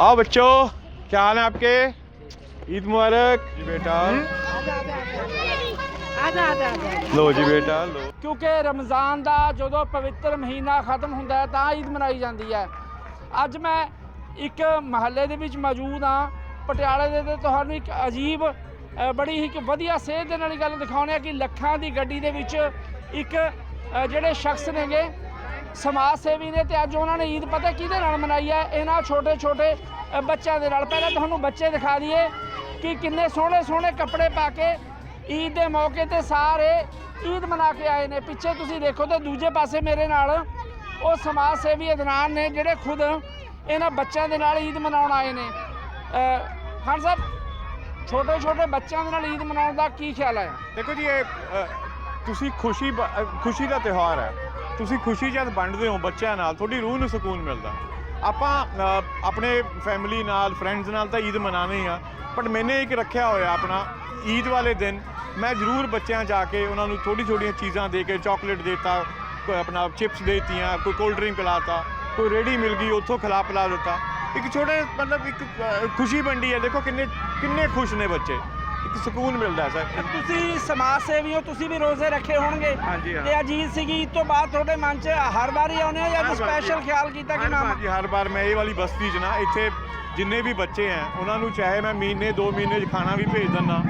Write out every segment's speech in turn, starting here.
आओ बच्चों क्या हाल है आपके ईद मुबारक जी बेटा लो जी बेटा लो ਕਿਉਂਕਿ ਰਮਜ਼ਾਨ ਦਾ ਜਦੋਂ ਪਵਿੱਤਰ ਮਹੀਨਾ ਖਤਮ ਹੁੰਦਾ ਹੈ ਤਾਂ ਈਦ ਮਨਾਈ ਜਾਂਦੀ ਹੈ ਅੱਜ ਮੈਂ ਇੱਕ ਮਹੱਲੇ ਦੇ ਵਿੱਚ ਮੌਜੂਦ ਹਾਂ ਪਟਿਆਲੇ ਦੇ ਤੇ ਤੁਹਾਨੂੰ ਇੱਕ ਅਜੀਬ ਅ, ਬੜੀ ਹੀ ਇੱਕ ਵਧੀਆ ਸੇਧ ਦੇ ਨਾਲ ਇਹ ਗੱਲ ਦਿਖਾਉਂਦੇ ਆ ਕਿ ਲੱਖਾਂ ਦੀ ਗੱਡੀ ਦੇ ਵਿੱਚ ਇੱਕ ਅ, ਜਿਹੜੇ ਸ਼ਖਸ ਨੇਗੇ ਸਮਾਜ ਸੇਵੀ ਨੇ ਤੇ ਅੱਜ ਉਹਨਾਂ ਨੇ ਈਦ ਪਤਾ ਕਿਹਦੇ ਨਾਲ ਮਨਾਈ ਹੈ? ਇਹਨਾਂ ਛੋਟੇ ਛੋਟੇ ਬੱਚਿਆਂ ਦੇ ਨਾਲ। ਪਹਿਲਾਂ ਤੁਹਾਨੂੰ ਬੱਚੇ ਦਿਖਾ ਦਈਏ ਕਿ ਕਿੰਨੇ ਸੋਹਣੇ ਸੋਹਣੇ ਕੱਪੜੇ ਪਾ ਕੇ ਈਦ ਦੇ ਮੌਕੇ ਤੇ ਸਾਰੇ ਈਦ ਮਨਾ ਕੇ ਆਏ ਨੇ। ਪਿੱਛੇ ਤੁਸੀਂ ਦੇਖੋ ਤੇ ਦੂਜੇ ਪਾਸੇ ਮੇਰੇ ਨਾਲ ਉਹ ਸਮਾਜ ਸੇਵੀ ਅਦਨਾਨ ਨੇ ਜਿਹੜੇ ਖੁਦ ਇਹਨਾਂ ਬੱਚਿਆਂ ਦੇ ਨਾਲ ਈਦ ਮਨਾਉਣ ਆਏ ਨੇ। ਅ, ਖਾਨ ਸਾਹਿਬ ਛੋਟੇ ਛੋਟੇ ਬੱਚਿਆਂ ਦੇ ਨਾਲ ਈਦ ਮਨਾਉਣ ਦਾ ਕੀ ਖਿਆਲ ਹੈ? ਦੇਖੋ ਜੀ ਇਹ ਤੁਸੀਂ ਖੁਸ਼ੀ ਖੁਸ਼ੀ ਦਾ ਤਿਉਹਾਰ ਹੈ। ਤੁਸੀਂ ਖੁਸ਼ੀ ਜਦ ਵੰਡਦੇ ਹੋ ਬੱਚਿਆਂ ਨਾਲ ਤੁਹਾਡੀ ਰੂਹ ਨੂੰ ਸਕੂਨ ਮਿਲਦਾ। ਆਪਾਂ ਅ, ਆਪਣੇ ਫੈਮਿਲੀ ਨਾਲ ਫਰੈਂਡਸ ਨਾਲ ਤਾਂ ਈਦ ਮਨਾਉਣੀ ਆ ਬਟ ਮੈਨੇ ਇੱਕ ਰੱਖਿਆ ਹੋਇਆ ਆਪਣਾ ਈਦ ਵਾਲੇ ਦਿਨ। ਮੈਂ ਜ਼ਰੂਰ ਬੱਚਿਆਂ ਜਾ ਕੇ ਉਹਨਾਂ ਨੂੰ ਥੋੜੀ ਥੋੜੀਆਂ ਚੀਜ਼ਾਂ ਦੇ ਕੇ ਚਾਕਲੇਟ ਦੇਤਾ ਕੋਈ ਆਪਣਾ ਚਿਪਸ ਦੇਤੀਆਂ ਕੋਈ ਕੋਲਡ ਡਰਿੰਕ ਪਿਲਾਤਾ ਕੋਈ ਰੇੜੀ ਮਿਲ ਗਈ ਉੱਥੋਂ ਖਿਲਾ ਪਿਲਾ ਦਿੱਤਾ। ਇੱਕ ਛੋਟੇ ਮਤਲਬ ਇੱਕ ਅ, ਖੁਸ਼ੀ ਵੰਡੀ ਹੈ। ਦੇਖੋ ਕਿੰਨੇ ਕਿੰਨੇ ਖੁਸ਼ ਨੇ ਬੱਚੇ। ਇੱਕ ਸਕੂਨ ਮਿਲਦਾ ਸਰ। ਤੁਸੀਂ ਸਮਾਜ ਸੇਵੀ ਹੋ ਤੁਸੀਂ ਵੀ ਰੋਜ਼ੇ ਰੱਖੇ ਹੋਣਗੇ। ਹਾਂਜੀ, ਹਾਂ। ਤੇ ਅਜੀਤ ਸੀਗੀ ਤੋਂ ਬਾਅਦ ਤੁਹਾਡੇ ਮਨ 'ਚ ਹਰ ਵਾਰੀ ਆਉਂਦੇ ਹੋ ਜਾਂ ਹਰ ਵਾਰ ਸਪੈਸ਼ਲ। ਖਿਆਲ ਕੀਤਾ ਕਿ ਹਰ ਨਾ ਵਾਰ ਜੀ ਹਰ ਵਾਰ ਮੈਂ ਇਹ ਵਾਲੀ ਬਸਤੀ 'ਚ ਨਾ ਇੱਥੇ ਜਿੰਨੇ ਵੀ ਬੱਚੇ ਹੈ ਉਹਨਾਂ ਨੂੰ ਚਾਹੇ ਮੈਂ ਮਹੀਨੇ 2 ਮਹੀਨੇ 'ਚ ਖਾਣਾ ਵੀ ਭੇਜ ਦਿੰਦਾ।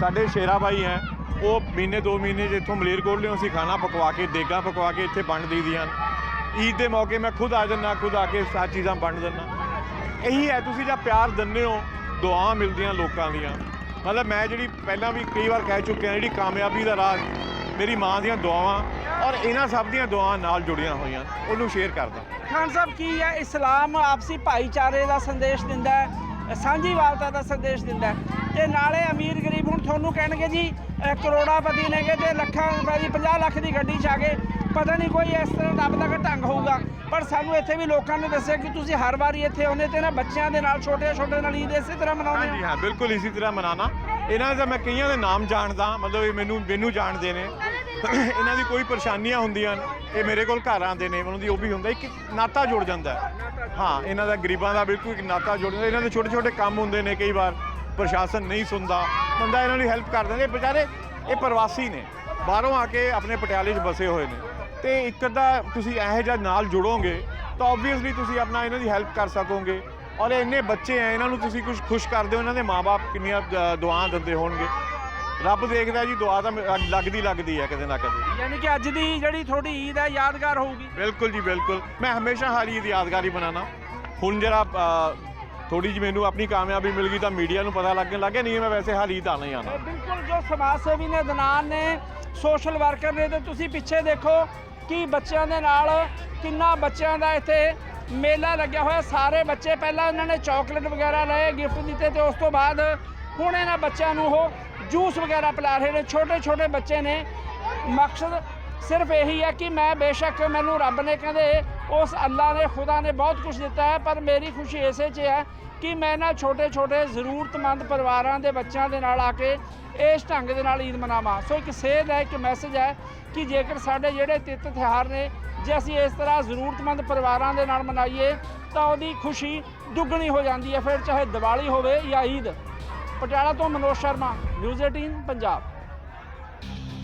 ਸਾਡੇ ਸ਼ੇਰਾ ਬਾਈ ਹੈ ਉਹ ਮਹੀਨੇ 2 ਮਹੀਨੇ 'ਚ ਇੱਥੋਂ ਮਲੇਰਕੋਟਲੇ ਅਸੀਂ ਖਾਣਾ ਪਕਵਾ ਕੇ ਦੇਗਾ ਪਕਵਾ ਕੇ ਇੱਥੇ ਵੰਡ ਦਈਦੀਆਂ ਹਨ ਈਦ ਦੇ ਮੌਕੇ ਮੈਂ ਖੁਦ ਆ ਜਾਂਦਾ ਖੁਦ ਆ ਕੇ ਸਾਰੀ ਚੀਜ਼ਾਂ ਵੰਡ ਦਿੰਦਾ। ਇਹੀ ਹੈ ਤੁਸੀਂ ਜਾਂ ਪਿਆਰ ਦਿੰਦੇ ਹੋ ਦੁਆ ਮਿਲਦੀਆਂ ਲੋਕਾਂ ਦੀਆਂ। ਮਤਲਬ ਮੈਂ ਜਿਹੜੀ ਪਹਿਲਾਂ ਵੀ ਕਈ ਵਾਰ ਕਹਿ ਚੁੱਕਿਆ ਜਿਹੜੀ ਕਾਮਯਾਬੀ ਦਾ ਰਾਜ਼ ਮੇਰੀ ਮਾਂ ਦੀਆਂ ਦੁਆਵਾਂ ਔਰ ਇਹਨਾਂ ਸਭ ਦੀਆਂ ਦੁਆਵਾਂ ਨਾਲ ਜੁੜੀਆਂ ਹੋਈਆਂ ਉਹਨੂੰ ਸ਼ੇਅਰ ਕਰਦਾ ਖਾਨ ਸਾਹਿਬ ਕੀ ਹੈ? ਇਸਲਾਮ ਆਪਸੀ ਭਾਈਚਾਰੇ ਦਾ ਸੰਦੇਸ਼ ਦਿੰਦਾ ਹੈ ਸਾਂਝੀਵਾਲਤਾ ਦਾ ਸੰਦੇਸ਼ ਦਿੰਦਾ ਹੈ। ਤੇ ਨਾਲੇ ਅਮੀਰ ਗਰੀਬ ਹੁਣ ਤੁਹਾਨੂੰ ਕਹਿਣਗੇ ਜੀ ਅ, ਕਰੋੜਾਪਤੀ ਨੇਗੇ ਤੇ ਲੱਖਾਂ ਰੁਪਏ ਦੀ 50 ਲੱਖ ਦੀ ਗੱਡੀ 'ਚ ਆ ਗਏ ਪਤਾ ਨਹੀਂ ਕੋਈ ਇਸ ਤਰ੍ਹਾਂ ਦਾ ਆਪਦਾ ਢੰਗ ਹੋਊਗਾ, ਪਰ ਸਾਨੂੰ ਇੱਥੇ ਵੀ ਲੋਕਾਂ ਨੇ ਦੱਸਿਆ ਕਿ ਤੁਸੀਂ ਹਰ ਵਾਰੀ ਇੱਥੇ ਆਉਂਦੇ ਤੇ ਨਾ ਬੱਚਿਆਂ ਦੇ ਨਾਲ ਛੋਟੇ ਛੋਟੇ ਨਾਲ ਈਦ ਇਸੇ ਤਰ੍ਹਾਂ ਮਨਾਉਂਦੇ ਹਾਂਜੀ, ਹਾਂ, ਬਿਲਕੁਲ ਇਸੇ ਤਰ੍ਹਾਂ ਮਨਾਣਾ ਇਹਨਾਂ ਦਾ ਮੈਂ ਕਈਆਂ ਦੇ ਨਾਮ ਜਾਣਦਾ, ਮਤਲਬ ਇਹ ਮੈਨੂੰ ਮੈਨੂੰ ਜਾਣਦੇ ਨੇ। ਇਹਨਾਂ ਦੀ ਕੋਈ ਪਰੇਸ਼ਾਨੀਆਂ ਹੁੰਦੀਆਂ ਨੇ, ਇਹ ਮੇਰੇ ਕੋਲ ਘਰ ਆਉਂਦੇ ਨੇ, ਉਹਨਾਂ ਦੀ ਉਹ ਵੀ ਹੁੰਦਾ, ਇੱਕ ਨਾਤਾ ਜੁੜ ਜਾਂਦਾ ਹਾਂ। ਇਹਨਾਂ ਦਾ ਗਰੀਬਾਂ ਦਾ ਬਿਲਕੁਲ ਇੱਕ ਨਾਤਾ ਜੁੜ ਜਾਂਦਾ, ਇਹਨਾਂ ਦੇ ਛੋਟੇ ਛੋਟੇ ਕੰਮ ਹੁੰਦੇ ਨੇ ਕਈ ਵਾਰ, ਪ੍ਰਸ਼ਾਸਨ ਨਹੀਂ ਸੁਣਦਾ, ਬੰਦਾ ਇਹਨਾਂ ਦੀ ਹੈਲਪ ਕਰ ਦਿੰਦੇ ਵਿਚਾਰੇ ਇਹ ਪ੍ਰਵਾਸੀ ਨੇ। ਬਾਹਰੋਂ ਆ ਕੇ ਆਪਣੇ ਪਟਿਆਲੇ 'ਚ ਬਸੇ ਹੋਏ ਨੇ। ਤੇ ਇੱਕ ਅੱਧਾ ਤੁਸੀਂ ਇਹੋ ਜਿਹਾ ਨਾਲ ਜੁੜੋਗੇ ਤਾਂ ਆਬਵੀਅਸਲੀ ਤੁਸੀਂ ਆਪਣਾ ਇਹਨਾਂ ਦੀ ਹੈਲਪ ਕਰ ਸਕੋਗੇ। ਔਰ ਇੰਨੇ ਬੱਚੇ ਆ ਇਹਨਾਂ ਨੂੰ ਤੁਸੀਂ ਕੁਝ ਖੁਸ਼ ਕਰਦੇ ਹੋ ਇਹਨਾਂ ਦੇ ਮਾਪੇ ਕਿੰਨੀਆਂ ਦੁਆਵਾਂ ਦਿੰਦੇ ਹੋਣਗੇ। ਰੱਬ ਦੇਖਦਾ ਜੀ ਦੁਆ ਤਾਂ ਲੱਗਦੀ ਲੱਗਦੀ ਹੈ ਕਦੇ ਨਾ ਕਦੇ। ਯਾਨੀ ਕਿ ਅੱਜ ਦੀ ਜਿਹੜੀ ਤੁਹਾਡੀ ਈਦ ਹੈ ਯਾਦਗਾਰ ਹੋਊਗੀ। ਬਿਲਕੁਲ ਜੀ ਬਿਲਕੁਲ। ਮੈਂ ਹਮੇਸ਼ਾ ਹਰ ਈਦ ਯਾਦਗਾਰੀ ਬਣਾਉਣਾ ਹੁਣ ਜਰਾ ਥੋੜੀ ਜਿਹੀ ਮੈਨੂੰ ਆਪਣੀ ਕਾਮਯਾਬੀ ਮਿਲ ਗਈ ਤਾਂ ਮੀਡੀਆ ਨੂੰ ਪਤਾ ਲੱਗਣ ਲੱਗ ਗਿਆ ਨਹੀਂ ਮੈਂ ਵੈਸੇ ਹਰ ਈਦ ਆਣਾ ਹੀ ਆਣਾ ਬਿਲਕੁਲ ਜੋ ਸਮਾਜ ਸੇਵੀ ਨੇ ਦਨਾਨ ਨੇ ਸੋਸ਼ਲ ਵਰਕਰ ਨੇ ਤੇ ਤੁਸੀਂ ਪਿੱਛੇ ਦੇਖੋ ਕਿ ਬੱਚਿਆਂ ਦੇ ਨਾਲ ਕਿੰਨਾ ਬੱਚਿਆਂ ਦਾ ਇੱਥੇ ਮੇਲਾ ਲੱਗਿਆ ਹੋਇਆ। ਸਾਰੇ ਬੱਚੇ ਪਹਿਲਾਂ ਇਹਨਾਂ ਨੇ ਚਾਕਲੇਟ ਵਗੈਰਾ ਲਏ, ਗਿਫਟ ਦਿੱਤੇ ਤੇ ਉਸ ਤੋਂ ਬਾਅਦ ਹੁਣ ਇਹਨਾਂ ਬੱਚਿਆਂ ਨੂੰ ਉਹ ਜੂਸ ਵਗੈਰਾ ਪਿਲਾ ਰਹੇ ਨੇ। ਛੋਟੇ ਛੋਟੇ ਬੱਚੇ ਨੇ। ਮਕਸਦ ਸਿਰਫ ਇਹੀ ਹੈ ਕਿ ਮੈਂ ਬੇਸ਼ੱਕ ਮੈਨੂੰ ਰੱਬ ਨੇ ਕਹਿੰਦੇ ਉਸ ਅੱਲਾ ਨੇ ਖੁਦਾ ਨੇ ਬਹੁਤ ਕੁਝ ਦਿੱਤਾ ਹੈ, ਪਰ ਮੇਰੀ ਖੁਸ਼ੀ ਇਸੇ 'ਚ ਹੈ ਕਿ ਮੈਂ ਨਾ ਛੋਟੇ ਛੋਟੇ ਜ਼ਰੂਰਤਮੰਦ ਪਰਿਵਾਰਾਂ ਦੇ ਬੱਚਿਆਂ ਦੇ ਨਾਲ ਆ ਕੇ ਇਸ ਢੰਗ ਦੇ ਨਾਲ ਈਦ ਮਨਾਵਾਂ। ਸੋ ਇੱਕ ਸੇਧ ਹੈ, ਇੱਕ ਮੈਸੇਜ ਹੈ ਕਿ ਜੇਕਰ ਸਾਡੇ ਜਿਹੜੇ ਤਿੱਤ ਤਿਉਹਾਰ ਨੇ, ਜੇ ਅਸੀਂ ਇਸ ਤਰ੍ਹਾਂ ਜ਼ਰੂਰਤਮੰਦ ਪਰਿਵਾਰਾਂ ਦੇ ਨਾਲ ਮਨਾਈਏ, ਤਾਂ ਉਹਦੀ ਖੁਸ਼ੀ ਦੁੱਗਣੀ ਹੋ ਜਾਂਦੀ ਹੈ। ਫਿਰ ਚਾਹੇ ਦੀਵਾਲੀ ਹੋਵੇ ਜਾਂ ਈਦ। ਪਟਿਆਲਾ ਤੋਂ ਮਨੋਜ ਸ਼ਰਮਾ ਨਿਊਜ਼ 18 ਪੰਜਾਬ।